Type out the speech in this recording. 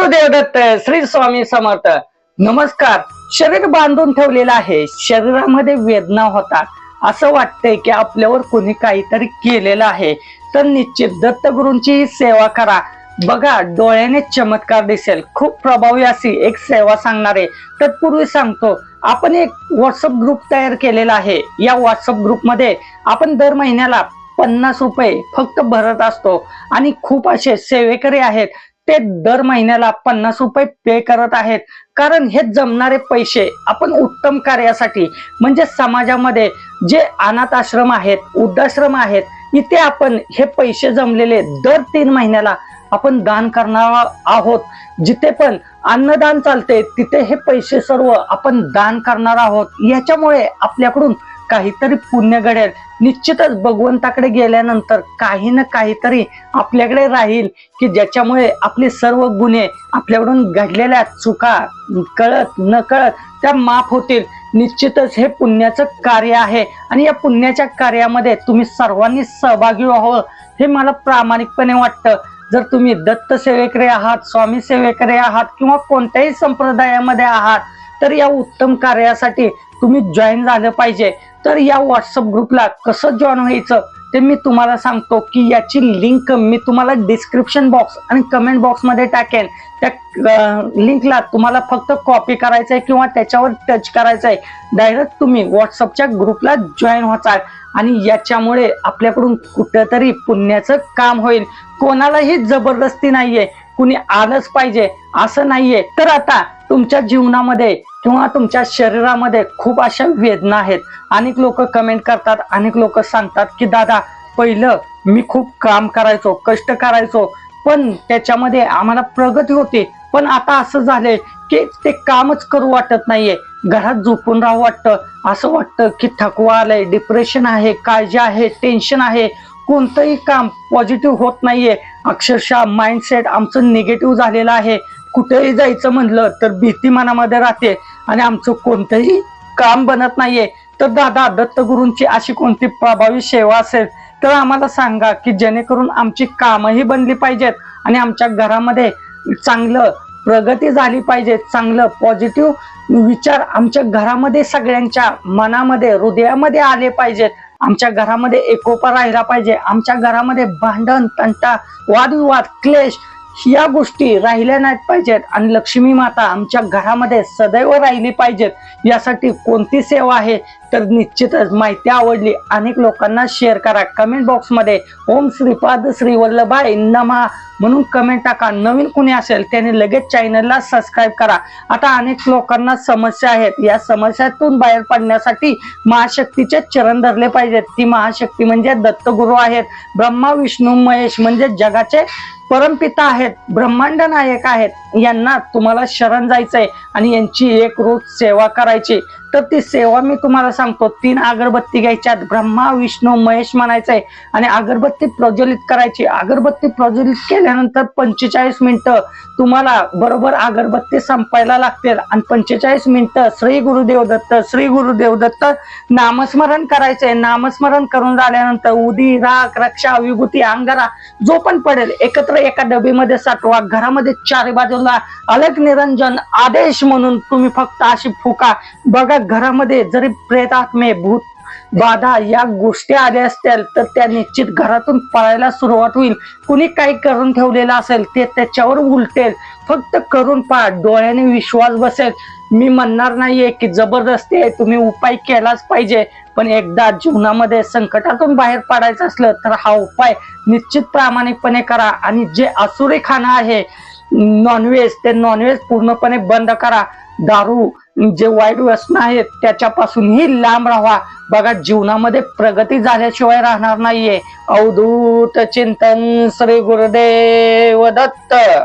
गुरुदेव दत्त श्री स्वामी समर्थ. नमस्कार. शरीर बांधून ठेवलेलं आहे. शरीरामध्ये वेदना होतात. असं वाटतंय की आपल्यावर कोणी काहीतरी केलेलं आहे. तर निश्चित दत्तगुरूंची ही सेवा करा. बघा डोळ्याने चमत्कार दिसेल. खूप प्रभावी अशी एक सेवा सांगणारे. तत्पूर्वी सांगतो आपण एक व्हॉट्सअप ग्रुप तयार केलेला आहे. या व्हॉट्सअप ग्रुपमध्ये आपण दर महिन्याला पन्नास रुपये फक्त भरत असतो. आणि खूप असे सेवेकरी आहेत. ते दर महिन्याला पन्नास रुपये पे करत आहेत. कारण हे जमणारे पैसे आपण उत्तम कार्यासाठी म्हणजे समाजामध्ये जे अनाथ आश्रम आहेत वृद्धाश्रम आहेत इथे आपण हे पैसे जमलेले दर तीन महिन्याला आपण दान करणार आहोत. जिथे पण अन्नदान चालते तिथे हे पैसे सर्व आपण दान करणार आहोत. याच्यामुळे आपल्याकडून काहीतरी पुण्य घडेल. निश्चितच भगवंताकडे गेल्यानंतर काही ना काहीतरी आपल्याकडे राहील की ज्याच्यामुळे आपले सर्व गुन्हे आपल्याकडून घडलेल्या चुका कळत न कळत त्या माफ होतील. निश्चितच हे पुण्याचं कार्य आहे आणि या पुण्याच्या कार्यामध्ये तुम्ही सर्वांनी सहभागी व्हावं हे मला प्रामाणिकपणे वाटतं. जर तुम्ही दत्त सेवेकडे आहात स्वामी सेवेकडे आहात किंवा कोणत्याही संप्रदायामध्ये आहात तर या उत्तम कार्यासाठी तुम्ही जॉईन झालं पाहिजे. तर या व्हॉट्सअप ग्रुपला कसं जॉईन व्हायचं ते मी तुम्हाला सांगतो की याची लिंक मी तुम्हाला डिस्क्रिप्शन बॉक्स आणि कमेंट बॉक्समध्ये टाकेन. त्या लिंकला तुम्हाला फक्त कॉपी करायचं आहे किंवा त्याच्यावर टच करायचं आहे डायरेक्ट तुम्ही व्हॉट्सअपच्या ग्रुपला जॉईन व्हाचाल आणि याच्यामुळे आपल्याकडून कुठंतरी पुण्याचं काम होईल. कोणालाही जबरदस्ती नाहीये. कुणी आलंच पाहिजे असं नाहीये. तर आता तुमच्या जीवनामध्ये किंवा तुमच्या शरीरामध्ये खूप अशा वेदना आहेत. अनेक लोक कमेंट करतात अनेक लोक सांगतात की दादा पहिलं मी खूप काम करायचो कष्ट करायचो पण त्याच्यामध्ये आम्हाला प्रगती होती. पण आता असं झालंय की ते कामच करू वाटत नाहीये. घरात झोपून राहू वाटतं. असं वाटतं की थकवा आलंय डिप्रेशन आहे काळजी आहे टेन्शन आहे. कोणतंही काम पॉझिटिव्ह होत नाहीये. अक्षरशः माइंडसेट आमचं निगेटिव्ह झालेलं आहे. कुठेही जायचं म्हणलं तर भीती मनामध्ये राहते आणि आमचं कोणतंही काम बनत नाहीये. तर दादा दत्तगुरूंची अशी कोणती प्रभावी सेवा असेल तर आम्हाला सांगा की जेणेकरून आमची कामही बनली पाहिजेत आणि आमच्या घरामध्ये चांगलं प्रगती झाली पाहिजे चांगलं पॉझिटिव्ह विचार आमच्या घरामध्ये सगळ्यांच्या मनामध्ये हृदयामध्ये आले पाहिजेत. आमच्या घरामध्ये एकोपा राहिला पाहिजे. आमच्या घरामध्ये भांडण तंटा वादविवाद क्लेश या गोष्टी राहिल्या नाहीत पाहिजेत. आणि लक्ष्मी माता आमच्या घरामध्ये सदैव राहिली पाहिजेत. यासाठी कोणती सेवा आहे? तर निश्चितच माहिती आवडली. अनेक लोकांना शेअर करा. कमेंट बॉक्समध्ये ओम श्रीपाद श्री वल्लभाई नमा म्हणून कमेंट टाका. नवीन कुणी असेल त्याने लगेच चॅनलला सबस्क्राईब करा. आता अनेक लोकांना समस्या आहेत. या समस्यातून बाहेर पडण्यासाठी महाशक्तीचे चरण धरले पाहिजेत. ती महाशक्ती म्हणजे दत्तगुरु आहेत. ब्रह्मा विष्णू महेश म्हणजे जगाचे परमपिता आहेत. ब्रह्मांड नायक आहेत. यांना तुम्हाला शरण जायचंय आणि यांची एक रोज सेवा करायची. तर ती सेवा मी तुम्हाला सांगतो. तीन अगरबत्ती घ्यायच्या ब्रह्मा विष्णू महेश म्हणायचंय. आणि अगरबत्ती प्रज्वलित करायची. अगरबत्ती प्रज्वलित केल्यानंतर पंचेचाळीस मिनिटं तुम्हाला बरोबर अगरबत्ती संपायला लागतील. आणि पंचेचाळीस मिनिटं श्री गुरुदेव दत्त श्री गुरुदेव दत्त नामस्मरण करायचंय. नामस्मरण करून झाल्यानंतर उदी राख रक्षा विभूती अंगारा जो पण पडेल एकत्र एका डबीमध्ये साठवा. घरामध्ये चारी बाजूला अलग निरंजन आदेश म्हणून तुम्ही फक्त अशी फुका बघा. घरामध्ये जरी प्रेत आत्मे भूत बाधा या गोष्टी आल्या असतील तर त्या निश्चित घरातून पळायला सुरुवात होईल. कुणी काही करून ठेवलेलं असेल ते त्याच्यावर उलटेल. फक्त करून पहा डोळ्याने विश्वास बसेल. मी म्हणणार नाहीये की जबरदस्ती आहे तुम्ही उपाय केलाच पाहिजे. पण एकदा जीवनामध्ये संकटातून बाहेर पडायचं असलं तर हा उपाय निश्चित प्रामाणिकपणे करा. आणि जे असुरी खाणं आहे नॉनव्हेज ते नॉनव्हेज पूर्णपणे बंद करा. दारू जे वाईट व्यसन आहेत त्याच्यापासूनही लांब राहा. बघा जीवनामध्ये प्रगती झाल्याशिवाय राहणार नाहीये. अवधूत चिंतन श्री गुरुदेव दत्त.